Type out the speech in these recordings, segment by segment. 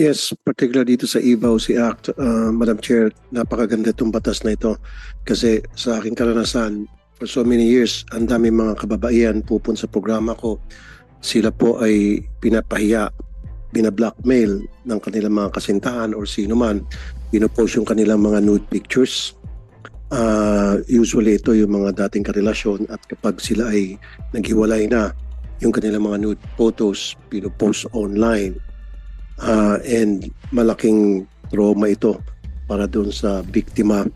Yes, particular dito sa IBAW si Act, uh, Madam Chair, napakaganda itong batas na ito. Kasi sa aking karanasan, for so many years, ang dami mga kababaihan pupun sa programa ko. Sila po ay pinapahiya, bina-blackmail ng kanilang mga kasintahan or sino man. Pinopost yung kanilang mga nude pictures. Uh, usually ito yung mga dating karelasyon at kapag sila ay naghiwalay na, yung kanilang mga nude photos pinopost online uh, and malaking trauma ito para doon sa biktima.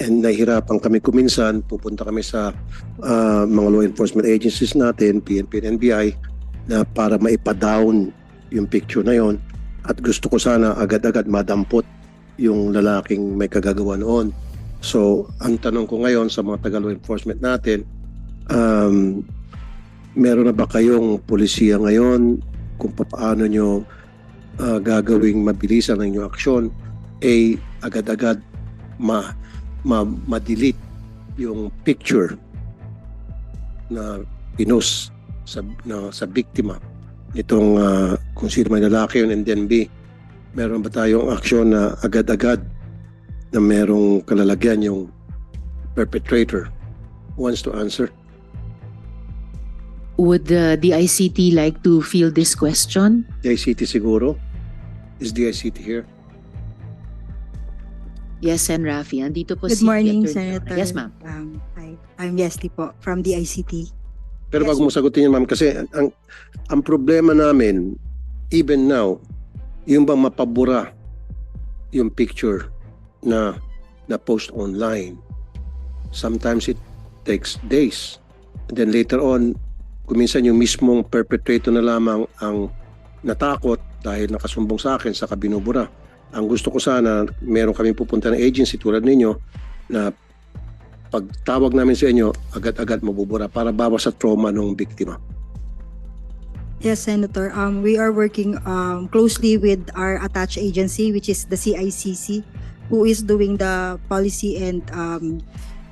And nahihirapan kami kuminsan pupunta kami sa uh, mga law enforcement agencies natin PNP and NBI na para maipa-down yung picture na yon at gusto ko sana agad-agad madampot yung lalaking may kagagawa noon. So ang tanong ko ngayon sa mga taga law enforcement natin um, meron na ba kayong polisiya ngayon kung paano nyo uh, gagawing mabilisan ang inyong aksyon ay agad-agad ma, ma, ma-delete yung picture na pinos sa, na, sa biktima nitong uh, kung sino may lalaki yun and then B meron ba tayong aksyon na agad-agad na merong kalalagyan yung perpetrator wants to answer Would the DICT like to field this question? DICT siguro? Is DICT here? Yes, Sen. Rafi. Andito po Good si morning, Attorney- Senator. Yes, ma'am. Um, hi. I'm Yesli po from the ICT. Pero Yes. bago mo sagutin yun, ma'am, kasi ang, ang problema namin, even now, yung bang mapabura yung picture na na post online. Sometimes it takes days. And then later on, kuminsan yung mismong perpetrator na lamang ang natakot dahil nakasumbong sa akin sa kabinubura. Ang gusto ko sana, meron kami pupunta ng agency tulad ninyo na pagtawag namin sa inyo, agad-agad mabubura para bawas sa trauma ng biktima. Yes, Senator. Um, we are working um, closely with our attached agency, which is the CICC, who is doing the policy and um,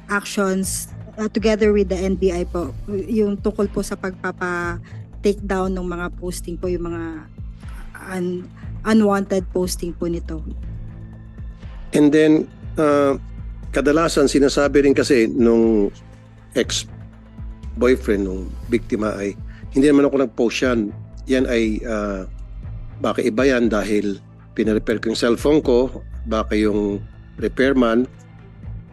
actions uh, together with the NBI po. Yung tukol po sa pagpapa take down ng mga posting po, yung mga un- unwanted posting po nito. And then, uh, kadalasan sinasabi rin kasi nung ex-boyfriend nung biktima ay hindi naman ako nag-post yan. Yan ay uh, baka iba yan dahil pinarepair ko yung cellphone ko, baka yung repairman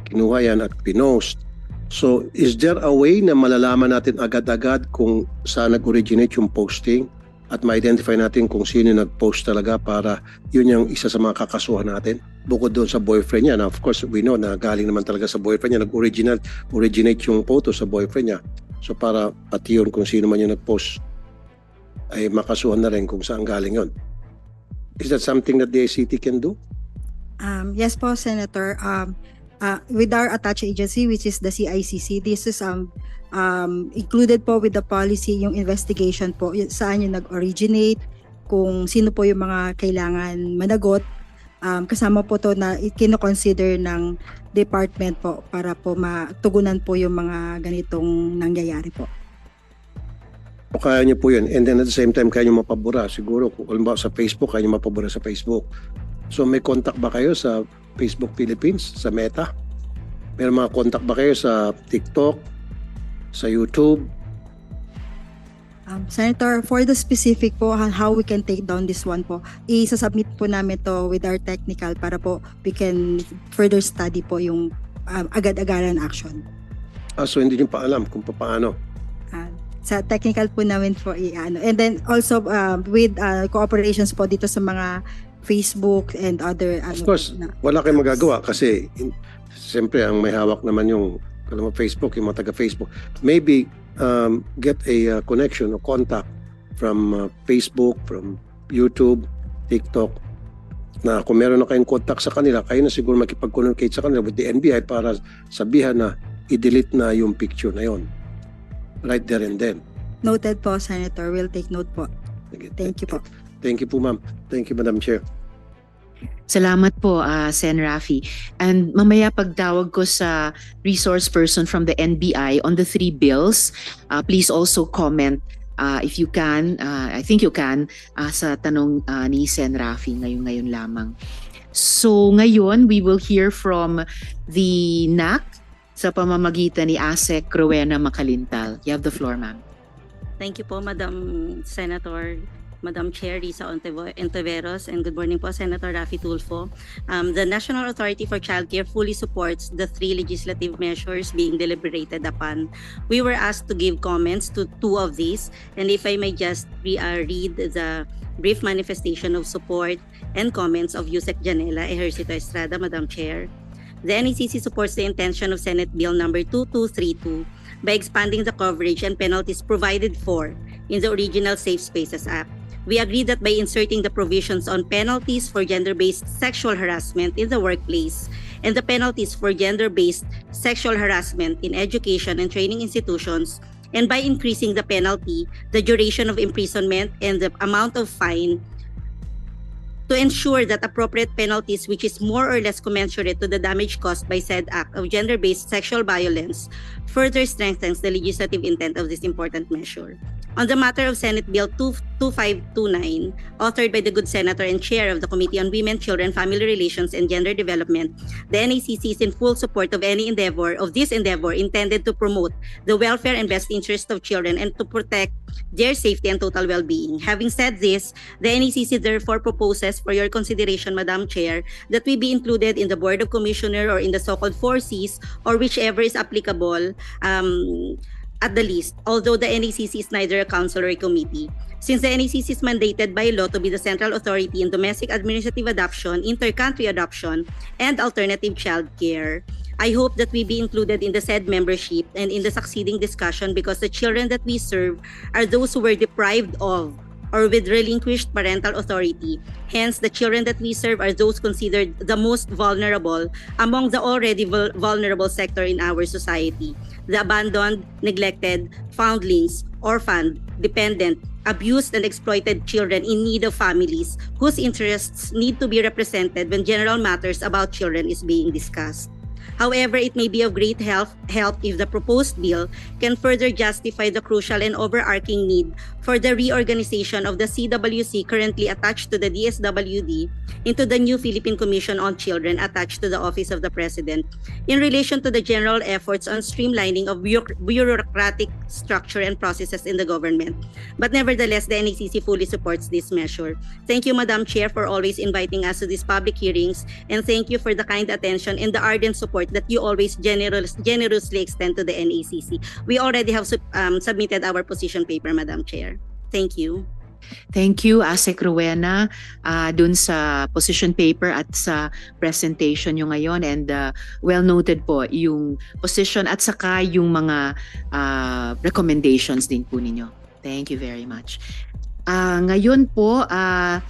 kinuha yan at pinost. So, is there a way na malalaman natin agad-agad kung saan nag-originate yung posting at ma-identify natin kung sino yung nag-post talaga para yun yung isa sa mga kakasuhan natin? Bukod doon sa boyfriend niya. Now, of course, we know na galing naman talaga sa boyfriend niya. Nag-original, originate yung photo sa boyfriend niya. So, para pati yun kung sino man yung nag-post ay makasuhan na rin kung saan galing yun. Is that something that the ACT can do? Um, yes po, Senator. Um, uh, with our attached agency, which is the CICC, this is um, um, included po with the policy yung investigation po, saan yung nag-originate, kung sino po yung mga kailangan managot. Um, kasama po to na kino-consider ng department po para po matugunan po yung mga ganitong nangyayari po. O kaya niyo po yun. And then at the same time, kaya niyo mapabura. Siguro, kung halimbawa sa Facebook, kaya niyo mapabura sa Facebook. So may contact ba kayo sa Facebook Philippines, sa Meta? May mga contact ba kayo sa TikTok, sa YouTube? Um, Senator, for the specific po on how we can take down this one po, i-submit po namin to with our technical para po we can further study po yung um, agad-agaran action. Ah, so hindi niyo pa alam kung paano. Uh, sa technical po namin po i-ano. And then also um, with uh, cooperations po dito sa mga Facebook and other ano Of course, na, wala kayong magagawa kasi in, siyempre ang may hawak naman yung alam mo, Facebook, yung mga taga-Facebook. Maybe um, get a uh, connection or contact from uh, Facebook, from YouTube, TikTok, na kung meron na kayong contact sa kanila, kayo na siguro makipag-communicate sa kanila with the NBI para sabihan na i-delete na yung picture na yon. Right there and then. noted po, Senator. We'll take note po. Thank you po. Thank you po, ma'am. Thank you, Madam Chair. Salamat po, ah, Sen. Rafi. And mamaya pagtawag ko sa resource person from the NBI on the three bills, ah, please also comment uh, if you can, uh, I think you can, uh, sa tanong uh, ni Sen Rafi ngayon ngayon lamang. So ngayon, we will hear from the NAC sa pamamagitan ni ASEC Rowena Makalintal. You have the floor, ma'am. Thank you po, Madam Senator, Madam Chair Risa Ontiveros, and good morning po, Senator Rafi Tulfo. Um, the National Authority for Childcare fully supports the three legislative measures being deliberated upon. We were asked to give comments to two of these, and if I may just re- uh, read the brief manifestation of support and comments of Yusek Janela Ejercito Estrada, Madam Chair. The NECC supports the intention of Senate Bill number 2232 by expanding the coverage and penalties provided for in the original Safe Spaces Act. We agree that by inserting the provisions on penalties for gender-based sexual harassment in the workplace and the penalties for gender-based sexual harassment in education and training institutions, and by increasing the penalty, the duration of imprisonment, and the amount of fine to ensure that appropriate penalties which is more or less commensurate to the damage caused by said act of gender-based sexual violence further strengthens the legislative intent of this important measure. On the matter of Senate Bill 2 2529, authored by the good senator and chair of the Committee on Women, Children, Family Relations, and Gender Development, the NACC is in full support of any endeavor of this endeavor intended to promote the welfare and best interest of children and to protect their safety and total well-being. Having said this, the NACC therefore proposes for your consideration, Madam Chair, that we be included in the Board of Commissioner or in the so-called 4Cs or whichever is applicable um, at the least, although the NACC is neither a council or a committee. Since the NACC is mandated by law to be the central authority in domestic administrative adoption, inter-country adoption, and alternative child care, I hope that we be included in the said membership and in the succeeding discussion because the children that we serve are those who were deprived of or with relinquished parental authority. Hence, the children that we serve are those considered the most vulnerable among the already vul- vulnerable sector in our society. The abandoned, neglected, foundlings, orphaned, dependent, abused and exploited children in need of families whose interests need to be represented when general matters about children is being discussed. However, it may be of great help, help if the proposed bill can further justify the crucial and overarching need for the reorganization of the CWC currently attached to the DSWD into the new Philippine Commission on Children attached to the Office of the President in relation to the general efforts on streamlining of bureaucratic structure and processes in the government. But nevertheless, the NECC fully supports this measure. Thank you, Madam Chair, for always inviting us to these public hearings, and thank you for the kind attention and the ardent support that you always generous, generously extend to the NACC. We already have um, submitted our position paper, Madam Chair. Thank you. Thank you, Asek Rowena, uh, dun sa position paper at sa presentation nyo ngayon. And uh, well noted po yung position at saka yung mga uh, recommendations din po ninyo. Thank you very much. Ah, ngayon po, ah,